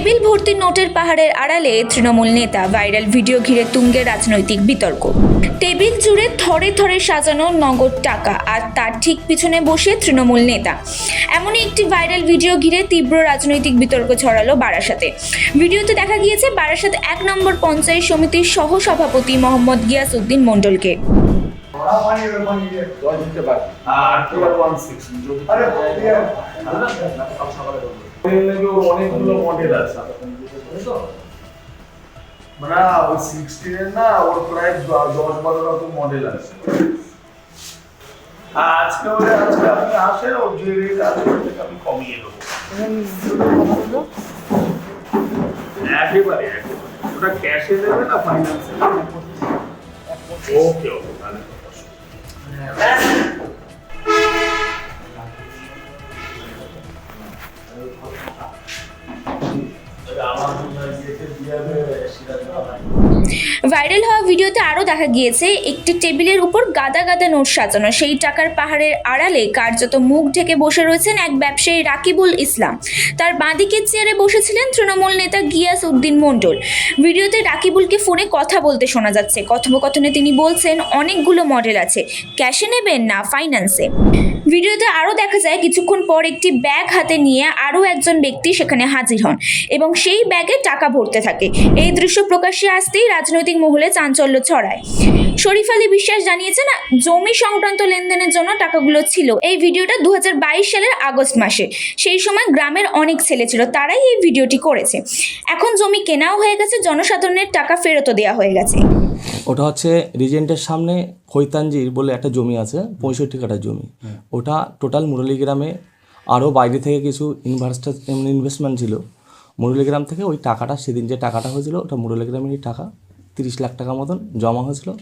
Table ভর্তি নোটের পাহাড়ের আড়ালে তৃণমূল নেতা ভাইরাল ভিডিও ঘিরে তুঙ্গে রাজনৈতিক বিতর্ক। টেবিল জুড়ে থরে থরে সাজানো নগদ টাকা আর তার ঠিক পিছনে বসে তৃণমূল নেতা। এমনই একটি ভাইরাল ভিডিও ঘিরে তীব্র রাজনৈতিক বিতর্ক ছড়ালো বারাসাতে। ভিডিওতে দেখা গিয়েছে বারাসাত এক নম্বর পঞ্চায়েত সমিতির সহ সভাপতি মোহাম্মদ গিয়াস উদ্দিন মণ্ডলকে অনেকগুলো মডেল আছে। মানে ওই সিক্সটিনের না ওর প্রায় দশ বারো রকম মডেল আছে। আজকে ওরে আজকে আপনি আসেন ও যে রেট আছে আমি কমিয়ে দেবো। একেবারে একেবারে। ওটা ক্যাশে দেবে না ফাইন্যান্সে ওকে ওকে তাহলে। আমার মনে হয় সিরাজ। ভাইরাল হওয়া ভিডিওতে আরও দেখা গিয়েছে, একটি টেবিলের উপর গাদা গাদা নোট সাজানো। সেই টাকার পাহাড়ের আড়ালে কার্যত মুখ ঢেকে বসে রয়েছেন এক ব্যবসায়ী রাকিবুল ইসলাম। তার বাঁদিকের চেয়ারে বসেছিলেন তৃণমূল নেতা গিয়াস উদ্দিন মণ্ডল। ভিডিওতে রাকিবুলকে ফোনে কথা বলতে শোনা যাচ্ছে। কথোপকথনে তিনি বলছেন, অনেকগুলো মডেল আছে। ক্যাশে নেবেন না ফাইন্যান্সে? ভিডিওতে আরও দেখা যায়, কিছুক্ষণ পর একটি ব্যাগ হাতে নিয়ে আরও একজন ব্যক্তি সেখানে হাজির হন এবং সেই ব্যাগে টাকা ভরতে থাকে। এই দৃশ্য প্রকাশ্যে আসতেই রাজনৈতিক মহলে চাঞ্চল্য ছড়ায়। শরীফ আলী বিশ্বাস জানিয়েছেন, জমি সংক্রান্ত লেনদেনের জন্য টাকাগুলো ছিল। এই ভিডিওটা দু হাজার বাইশ সালের আগস্ট মাসে। সেই সময় গ্রামের অনেক ছেলে ছিল, তারাই এই ভিডিওটি করেছে। এখন জমি কেনাও হয়ে গেছে, জনসাধারণের টাকা ফেরতও দেওয়া হয়ে গেছে। ওটা হচ্ছে রিজেন্টের সামনে খৈতানজির বলে একটা জমি আছে পঁয়ষট্টি কাঠা জমি। ওটা টোটাল মুরলীগ্রামে আরও বাইরে থেকে কিছু ইনভেস্টার ইনভেস্টমেন্ট ছিল। মুরলীগ্রাম থেকে ওই টাকাটা সেদিন যে টাকাটা হয়েছিল ওটা মুরলীগ্রামেরই টাকা। তিরিশ লাখ টাকা মতন জমা হয়েছিল।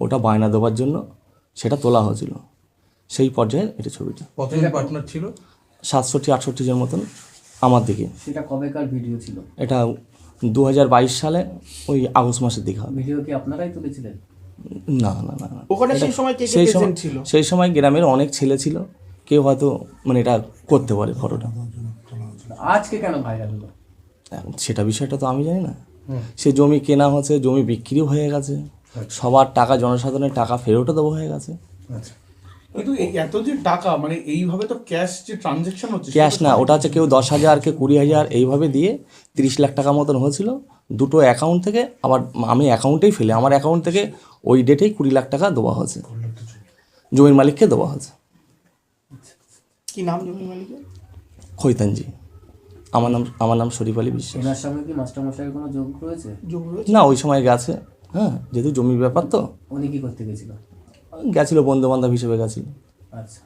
ওটা বায়না দেওয়ার জন্য সেটা তোলা হয়েছিল। সেই পর্যায়ে এটা ছবিটা। কতজন পার্টনার ছিল? সাতষট্টি আটষট্টি জন মতন। আমার দিকে। সেটা কবেকার ভিডিও ছিল? এটা দু হাজার বাইশ সালে ওই আগস্ট মাসের দিকে হবে। ভিডিও কি আপনারাই তুলেছিলেন? না না না না। ওখানে সেই সময় কে সেই সময় ছিল? সেই সময় গ্রামের অনেক ছেলে ছিল। কেউ হয়তো মানে এটা করতে পারে ফটোটা। আজকে কেন ভাইরাল হলো? সেটা বিষয়টা তো আমি জানি না। সে জমি কেনা হচ্ছে জমি বিক্রিও হয়ে গেছে। সবার টাকা জনসাধারণের টাকা ফেরতও দেবো হয়ে গেছে। আচ্ছা। কিন্তু এই এত যে টাকা মানে এইভাবে তো ক্যাশ যে ট্রানজেকশন হচ্ছে ক্যাশ না ওটা হচ্ছে কেউ দশ হাজার কেউ কুড়ি হাজার এইভাবে দিয়ে তিরিশ লাখ টাকা মতন হয়েছিল। দুটো অ্যাকাউন্ট থেকে আবার আমি অ্যাকাউন্টেই ফেলে আমার অ্যাকাউন্ট থেকে ওই ডেটেই কুড়ি লাখ টাকা দেওয়া হয়েছে। জমির মালিককে দেওয়া হয়েছে। কি নাম জমি মালিকের? খৈতানজি। আমার নাম আমার নাম শরীফ আলী বিশ্বাস। এনার সঙ্গে কি মাস্টারমশাইয়ের কোনো যোগ রয়েছে? না ওই সময় গেছে। হ্যাঁ যেহেতু জমির ব্যাপার তো। উনি কি করতে গেছিল? গেছিল বন্ধু বান্ধব হিসেবে গেছিল। আচ্ছা।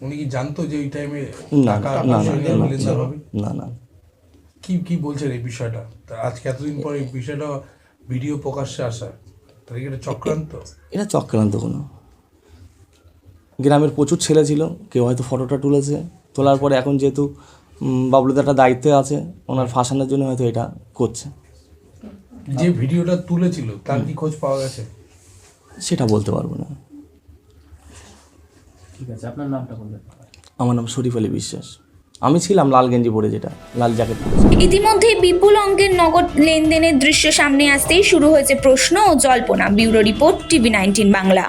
উনি কি জানতো যে ওই টাইমে না না না না, কি কি বলছেন এই বিষয়টা? তা আজকে এতদিন পর এই বিষয়টা ভিডিও প্রকাশ্যে আসা। তাহলে এটা চক্রান্ত? এটা চক্রান্ত কোনো। গ্রামের প্রচুর ছেলে ছিল কেউ হয়তো ফটোটা তুলেছে। তোলার পরে এখন যেহেতু উম, বাবলুদাটা দায়িত্বে আছে ওনার ফাঁসানোর জন্য হয়তো এটা করছে। যে ভিডিওটা তুলেছিল তার কি খোঁজ পাওয়া গেছে? সেটা বলতে পারব না। ঠিক আছে আপনার নামটা বলবেন। আমার নাম শরীফ আলী বিশ্বাস। আমি ছিলাম লাল গেঞ্জি পরে যেটা লাল জ্যাকেট ইতিমধ্যে ইতিমধ্যেই বিপুল অঙ্কের নগদ লেনদেনের দৃশ্য সামনে আসতেই শুরু হয়েছে প্রশ্ন ও জল্পনা bureau report TV nineteen Bangla.